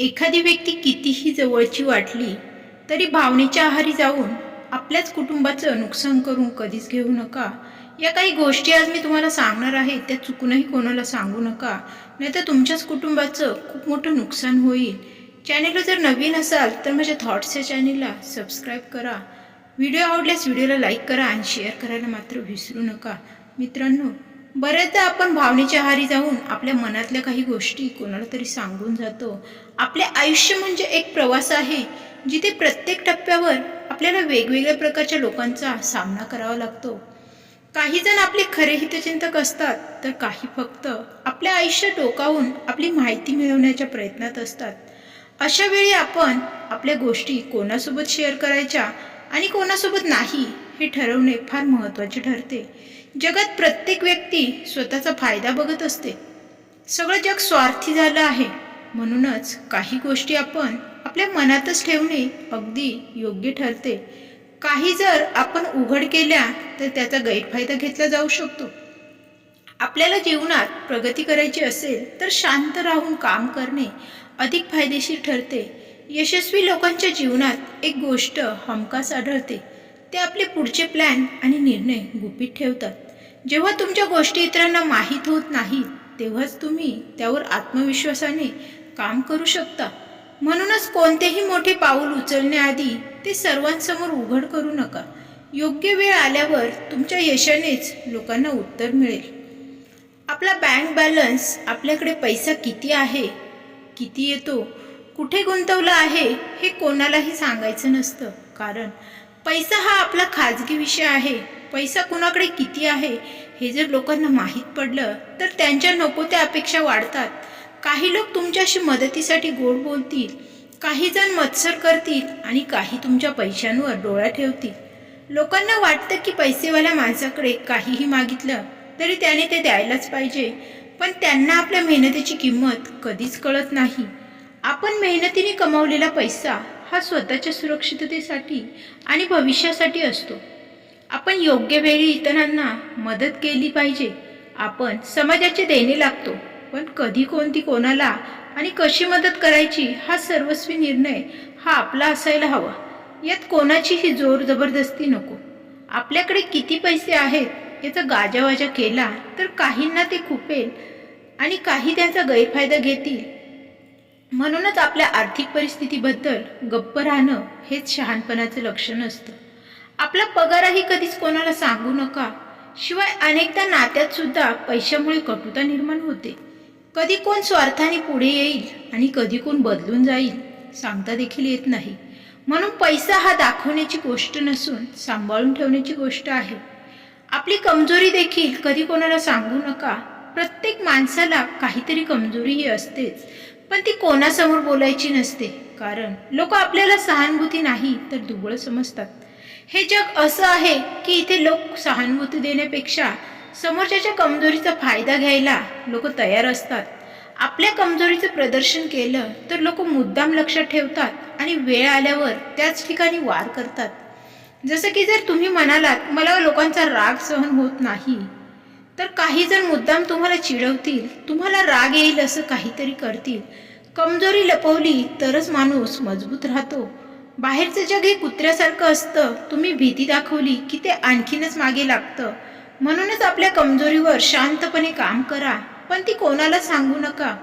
एखादी व्यक्ती कितीही जवळची वाटली तरी भावनेच्या आहारी जाऊन आपल्याच कुटुंबाचं नुकसान करून कधीच घेऊ नका. या काही गोष्टी आज मी तुम्हाला सांगणार आहे त्या चुकूनही कोणाला सांगू नका. नाहीतर तुमच्याच कुटुंबाचं खूप मोठं नुकसान होईल. चॅनेलला जर नवीन असाल तर माझ्या थॉट्स या चॅनेलला सबस्क्राईब करा. व्हिडिओ आवडल्यास व्हिडिओला लाईक करा आणि शेअर करायला मात्र विसरू नका. मित्रांनो बऱ्याचदा आपण भावनेच्या आहारी जाऊन आपल्या मनातल्या काही गोष्टी कोणाला तरी सांगून जातो. आपले आयुष्य म्हणजे एक प्रवास आहे जिथे प्रत्येक टप्प्यावर आपल्याला वेगवेगळ्या प्रकारच्या लोकांचा सामना करावा लागतो. काही जण आपले खरे हितचिंतक असतात तर काही फक्त आपल्या आयुष्य टोकावून आपली माहिती मिळवण्याच्या प्रयत्नात असतात. अशा वेळी आपण आपल्या गोष्टी कोणासोबत शेअर करायच्या आणि कोणासोबत नाही हे ठरवणे फार महत्त्वाचे ठरते. जगात प्रत्येक व्यक्ती स्वतःचा फायदा बघत असते. सगळं जग स्वार्थी झालं आहे. म्हणूनच काही गोष्टी आपण आपल्या मनातच ठेवणे अगदी योग्य ठरते. काही जर आपण उघड केल्या तर त्याचा गैरफायदा घेतला जाऊ शकतो. आपल्याला जीवनात प्रगती करायची असेल तर शांत राहून काम करणे अधिक फायदेशीर ठरते. यशस्वी लोकांच्या जीवनात एक गोष्ट हमखास आढळते. ते आपले पुढचे प्लॅन आणि निर्णय गुपित ठेवतात. जेव्हा तुमच्या गोष्टी इतरांना माहीत होत नाहीत तेव्हाच तुम्ही त्यावर आत्मविश्वासाने काम करू शकता. म्हणूनच कोणतेही मोठे पाऊल उचलण्याआधी ते सर्वांसमोर उघड करू नका. योग्य वेळ आल्यावर तुमच्या यशानेच लोकांना उत्तर मिळेल. आपला बँक बॅलन्स आपल्याकडे पैसा किती आहे? किती येतो? कुठे गुंतवला आहे? हे कोणालाही सांगायचं नसतं. कारण पैसा हा आपला खाजगी विषय आहे. पैसा कुणाकडे किती आहे हे जर लोकांना माहीत पडलं तर त्यांच्या नको त्या अपेक्षा वाढतात. काही लोक तुमच्याशी मदतीसाठी गोड बोलतील काही जण मत्सर करतील आणि काही तुमच्या पैशांवर डोळा ठेवतील. लोकांना वाटतं की पैसेवाल्या माणसाकडे काहीही मागितलं तरी त्याने ते द्यायलाच पाहिजे. पण त्यांना आपल्या मेहनतीची किंमत कधीच कळत नाही. आपण मेहनतीने कमावलेला पैसा हा स्वतःच्या सुरक्षिततेसाठी आणि भविष्यासाठी असतो. आपण योग्य वेळी इतरांना मदत केली पाहिजे आपण समाजाचे देणे लागतो. पण कधी कोणती कोणाला आणि कशी मदत करायची हा सर्वस्वी निर्णय हा आपला असायला हवा. यात कोणाचीही जोर जबरदस्ती नको. आपल्याकडे किती पैसे आहेत याचा गाजावाजा केला तर काहींना ते खुपेल आणि काही त्यांचा गैरफायदा घेतील. म्हणूनच आपल्या आर्थिक परिस्थितीबद्दल गप्प राहणं हेच शहाणपणाचं लक्षण असतं. आपला पगारही कधीच कोणाला सांगू नका. शिवाय अनेकदा नात्यात सुद्धा पैशामुळे कटुता निर्माण होते. कधी कोण स्वार्थाने पुढे येईल आणि कधी कोण बदलून जाईल सांगता देखील येत नाही. म्हणून पैसा हा दाखवण्याची गोष्ट नसून सांभाळून ठेवण्याची गोष्ट आहे. आपली कमजोरी देखील कधी कोणाला सांगू नका. प्रत्येक माणसाला काहीतरी कमजोरी ही असतेच. पण ती कोणासमोर बोलायची नसते. कारण लोक आपल्याला सहानुभूती नाही तर दुबळं समजतात. हे जग असं आहे की इथे लोक सहानुभूती देण्यापेक्षा समोरच्याच्या कमजोरीचा फायदा घ्यायला लोक तयार असतात. आपल्या कमजोरीचं प्रदर्शन केलं तर लोक मुद्दाम लक्षात ठेवतात आणि वेळ आल्यावर त्याच ठिकाणी वार करतात. जसं की जर तुम्ही म्हणालात मला लोकांचा राग सहन होत नाही. तर काही जण मुद्दाम तुम्हाला चिडवतील तुम्हाला राग येईल असं काहीतरी करतील. कमजोरी लपवली तरच माणूस मजबूत राहतो. बाहेरचं जग हे कुत्र्यासारखं असतं. तुम्ही भीती दाखवली की ते आणखीनच मागे लागतं. म्हणूनच आपल्या कमजोरीवर शांतपणे काम करा पण ती कोणाला सांगू नका.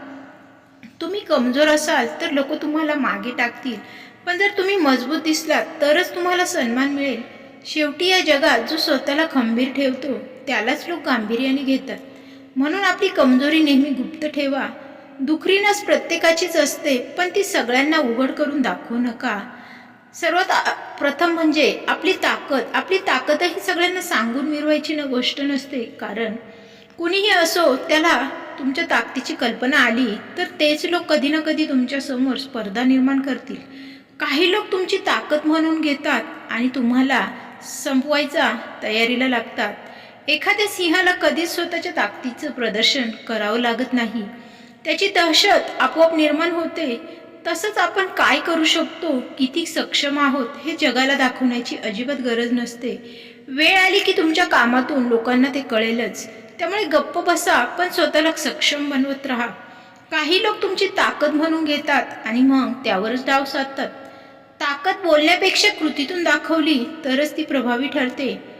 तुम्ही कमजोर असाल तर लोक तुम्हाला मागे टाकतील पण जर तुम्ही मजबूत दिसलात तरच तुम्हाला सन्मान मिळेल. शेवटी या जगात जो स्वतःला खंबीर ठेवतो त्यालाच लोक गांभीर्याने घेतात. म्हणून आपली कमजोरी नेहमी गुप्त ठेवा. दुखरीनच प्रत्येकाचीच असते पण ती सगळ्यांना उघड करून दाखवू नका. सर्वात प्रथम म्हणजे आपली ताकद. आपली ताकदही सगळ्यांना सांगून मिरवायची न गोष्ट नसते. कारण कुणीही असो त्याला तुमच्या ताकदीची कल्पना आली तर तेच लोक कधी ना कधी तुमच्यासमोर स्पर्धा निर्माण करतील. काही लोक तुमची ताकद म्हणून घेतात आणि तुम्हाला संपवायचा तयारीला लागतात. एखाद्या सिंहाला कधीच स्वतःच्या ताकदीचं प्रदर्शन करावं लागत नाही. त्याची दहशत आपोआप निर्माण होते. तसंच आपण काय करू शकतो किती सक्षम आहोत हे जगाला दाखवण्याची अजिबात गरज नसते. वेळ आली की तुमच्या कामातून लोकांना ते कळेलच. त्यामुळे गप्प बसा पण स्वतःला सक्षम बनवत राहा. काही लोक तुमची ताकद म्हणून घेतात आणि मग त्यावरच डाव साधतात. ताकद बोलण्यापेक्षा कृतीतून दाखवली तरच ती प्रभावी ठरते.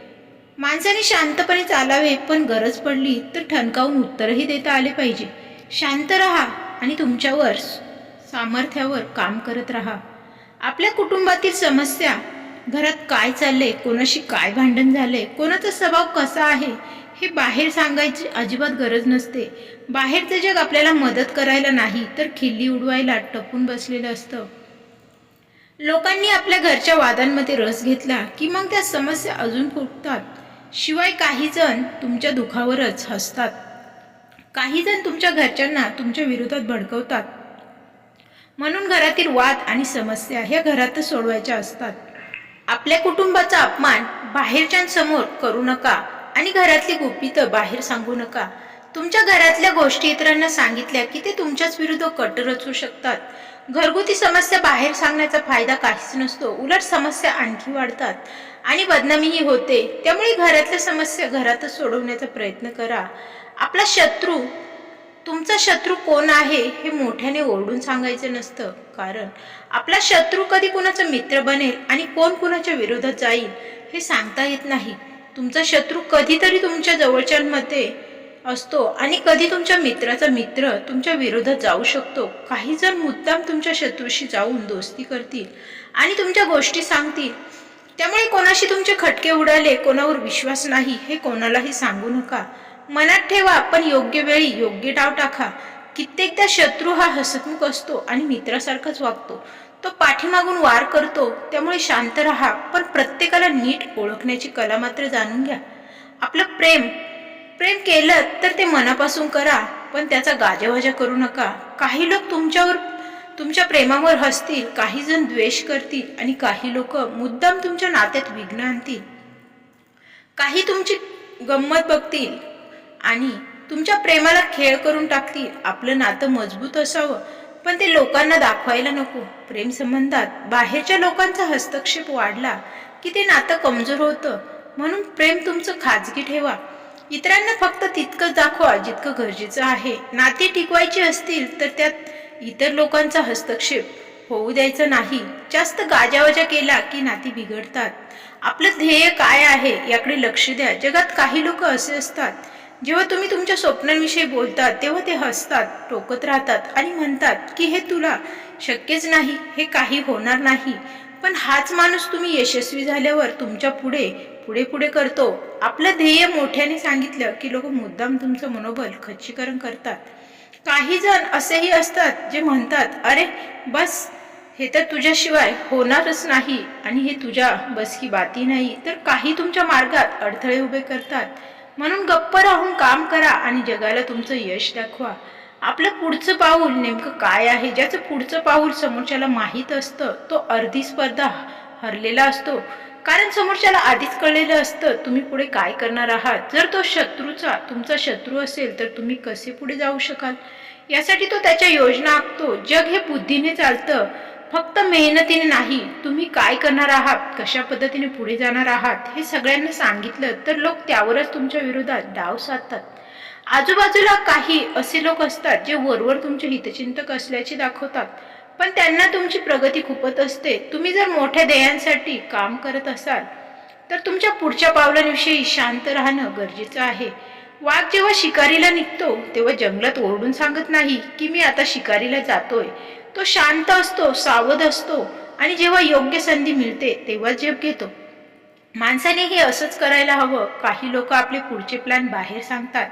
माणसाने शांतपणे चालावे पण गरज पडली तर ठणकावून उत्तरही देता आले पाहिजे. शांत राहा आणि तुमच्यावर सामर्थ्यावर काम करत राहा. आपल्या कुटुंबातील समस्या घरात काय चालले कोणाशी काय भांडण झाले कोणाचा स्वभाव कसा आहे हे बाहेर सांगायची अजिबात गरज नसते. बाहेरचं जग आपल्याला मदत करायला नाही तर खिल्ली उडवायला टपून बसलेलं असतं. लोकांनी आपल्या घरच्या वादांमध्ये रस घेतला की मग त्या समस्या अजून फुटतात. शिवाय काही जण तुमच्या दुखावरच हसतात. काही जण तुमच्या घरच्यांना तुमच्या विरोधात भडकवतात. म्हणून घरातील वाद आणि समस्या ह्या घरातच सोडवायच्या असतात. आपल्या कुटुंबाचा अपमान बाहेरच्यांसमोर करू नका आणि घरातली गुपितं बाहेर सांगू नका. तुमच्या घरातल्या गोष्टी इतरांना सांगितल्या की ते तुमच्याच विरुद्ध कट रचू शकतात. घरगुती समस्या बाहेर सांगण्याचा फायदा काहीच नसतो. उलट समस्या आणखी वाढतात आणि बदनामीही होते. त्यामुळे घरातल्या समस्या घरातच सोडवण्याचा प्रयत्न करा. आपला शत्रू तुमचा शत्रू कोण आहे हे मोठ्याने ओरडून सांगायचं नसतं. कारण आपला शत्रू कधी कुणाचा मित्र बनेल आणि कोण कुणाच्या विरोधात जाईल हे सांगता येत नाही. तुमचा शत्रू कधीतरी तुमच्या जवळच्यांमध्ये असतो. आणि कधी तुमच्या मित्राचा मित्र तुमच्या विरोधात जाऊ शकतो. काही जर मुद्दाम तुमच्या शत्रूशी जाऊन दोस्ती करतील आणि तुमच्या गोष्टी सांगतील. त्यामुळे कोणाशी तुमचे खटके उडाले कोणावर विश्वास नाही हे कोणालाही सांगू नका. मनात ठेवा पण योग्य वेळी योग्य डाव टाका. कित्येकदा शत्रू हा हसतमुख असतो आणि मित्रासारखाच वागतो. तो पाठीमागून वार करतो त्यामुळे शांत राहा पण प्रत्येकाला नीट ओळखण्याची कला मात्र जाणून घ्या. आपलं प्रेम प्रेम केलं तर ते मनापासून करा पण त्याचा गाजावाजा करू नका. काही लोक तुमच्यावर तुमच्या प्रेमावर हसतील काही जण द्वेष करतील आणि काही लोक मुद्दाम तुमच्या नात्यात विघ्न आणतील. काही तुमची गंमत बघतील आणि तुमच्या प्रेमाला खेळ करून टाकतील. आपलं नातं मजबूत असावं पण ते लोकांना दाखवायला नको. प्रेम संबंधात बाहेरच्या लोकांचा हस्तक्षेप वाढला की ते नातं कमजोर होतं. म्हणून प्रेम तुमचं खाजगी ठेवा. इतरांना फक्त तितकं दाखवा जितकं गरजेचं आहे. नाती टिकवायची असतील तर त्यात इतर लोकांचा हस्तक्षेप होऊ द्यायचं नाही. जास्त गाजावाजा केला की नाती बिघडतात. आपलं ध्येय काय आहे याकडे लक्ष द्या. जगात काही लोक असे असतात जेव्हा तुम्ही तुमच्या स्वप्नांविषयी बोलतात तेव्हा ते हसतात टोकत राहतात आणि म्हणतात की हे तुला शक्यच नाही हे काही होणार नाही. पण हाच माणूस तुम्ही यशस्वी झाल्यावर तुमच्यापुढे पुढे पुढे करतो. आपलं ध्येय मोठ्याने सांगितलं की लोक मुद्दाम तुमचं मनोबल खच्चीकरण करतात. काही जण असेही असतात जे म्हणतात अरे बस हे तर तुझ्याशिवाय होणारच नाही आणि हे तुझ्या बस की बाती नाही. तर काही तुमच्या मार्गात अडथळे उभे करतात. म्हणून गप्प राहून काम करा आणि जगाला तुमचं यश दाखवा. आपलं पुढचं पाऊल नेमकं काय आहे? ज्याचं पुढचं पाऊल समोरच्याला माहीत असतं तो अर्धी स्पर्धा हरलेला असतो. कारण समोरच्याला आधीच कळलेलं असतं तुम्ही पुढे काय करणार आहात? जर तो शत्रूचा तुमचा शत्रू असेल तर तुम्ही कसे पुढे जाऊ शकाल? यासाठी तो त्याच्या योजना आखतो. जग हे बुद्धीने चालतं. फक्त मेहनतीने नाही तुम्ही काय करणार आहात? कशा पद्धतीने पुढे जाणार आहात? हे सगळ्यांना सांगितलं तर लोक त्यावरच तुमच्या विरोधात डाव साधतात. आजूबाजूला काही असे लोक असतात जे वरवर तुमचे हितचिंतक असल्याचे दाखवतात. पण त्यांना तुमची प्रगती खूपच असते. तुम्ही जर मोठ्या ध्येयांसाठी काम करत असाल तर तुमच्या पुढच्या पावलांविषयी शांत राहणं गरजेचं आहे. वाघ जेव्हा शिकारीला निघतो तेव्हा जंगलात ओरडून सांगत नाही की मी आता शिकारीला जातोय. तो शांत असतो सावध असतो आणि जेव्हा योग्य संधी मिळते तेव्हा जप घेतो. माणसाने हे असंच करायला हवं. काही लोक आपले पुढचे प्लॅन बाहेर सांगतात.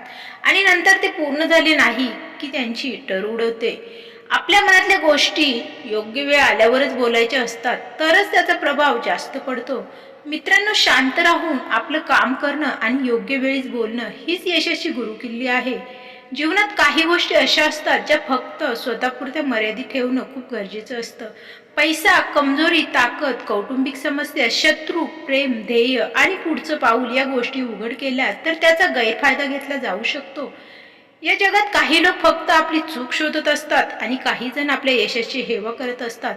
आणि नंतर ते पूर्ण झाले नाही की त्यांची टर उडवते. आपल्या मनातल्या गोष्टी योग्य वेळ आल्यावरच बोलायच्या असतात. तरच त्याचा प्रभाव जास्त पडतो. मित्रांनो शांत राहून आपलं काम करणं आणि योग्य वेळीच बोलणं हीच यशाची गुरुकिल्ली आहे. जीवनात काही गोष्टी अशा असतात ज्या फक्त स्वतःपुरत्या मर्यादित ठेवणं खूप गरजेचं असतं. पैसा कमजोरी ताकद कौटुंबिक समस्या शत्रू प्रेम ध्येय आणि पुढचं पाऊल या गोष्टी उघड केल्या तर त्याचा गैरफायदा घेतला जाऊ शकतो. या जगात काही लोक फक्त आपली चूक शोधत असतात आणि काही जण आपल्या यशाची हेवा करत असतात.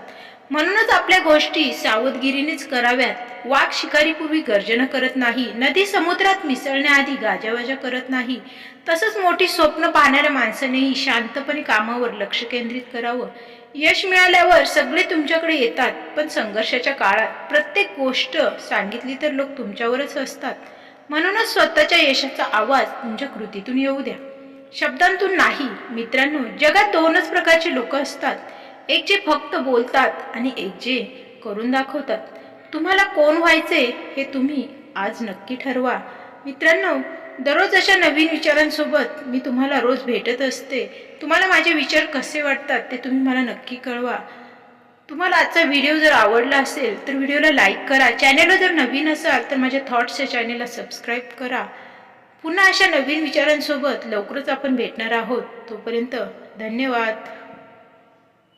म्हणूनच आपल्या गोष्टी सावधगिरीनेच कराव्यात. वाघ शिकारीपूर्वी गर्जन करत नाही. नदी समुद्रात मिसळण्याआधी गाजावाजा करत नाही. तसंच मोठी स्वप्न पाहणाऱ्या माणसानेही शांतपणे कामावर लक्ष केंद्रित करावं. यश मिळाल्यावर सगळे तुमच्याकडे येतात. पण संघर्षाच्या काळात प्रत्येक गोष्ट सांगितली तर लोक तुमच्यावरच असतात म्हणूनच स्वतःच्या यशाचा आवाज तुमच्या कृतीतून येऊ द्या. शब्दांतून नाही. मित्रांनो जगात दोनच प्रकारचे लोक असतात. एक जे फक्त बोलतात आणि एक जे करून दाखवतात. तुम्हाला कोण व्हायचे हे तुम्ही आज नक्की ठरवा. मित्रांनो दररोज अशा नवीन विचारांसोबत मी तुम्हाला रोज भेटत असते. तुम्हाला माझे विचार कसे वाटतात ते तुम्ही मला नक्की कळवा. तुम्हाला आजचा व्हिडिओ जर आवडला असेल तर व्हिडिओला लाईक करा. चॅनेलला जर नवीन असाल तर माझ्या थॉट्स या चॅनेलला सबस्क्राईब करा. पुन्हा अशा नवीन विचारांसोबत लवकरच आपण भेटणार आहोत. तोपर्यंत धन्यवाद.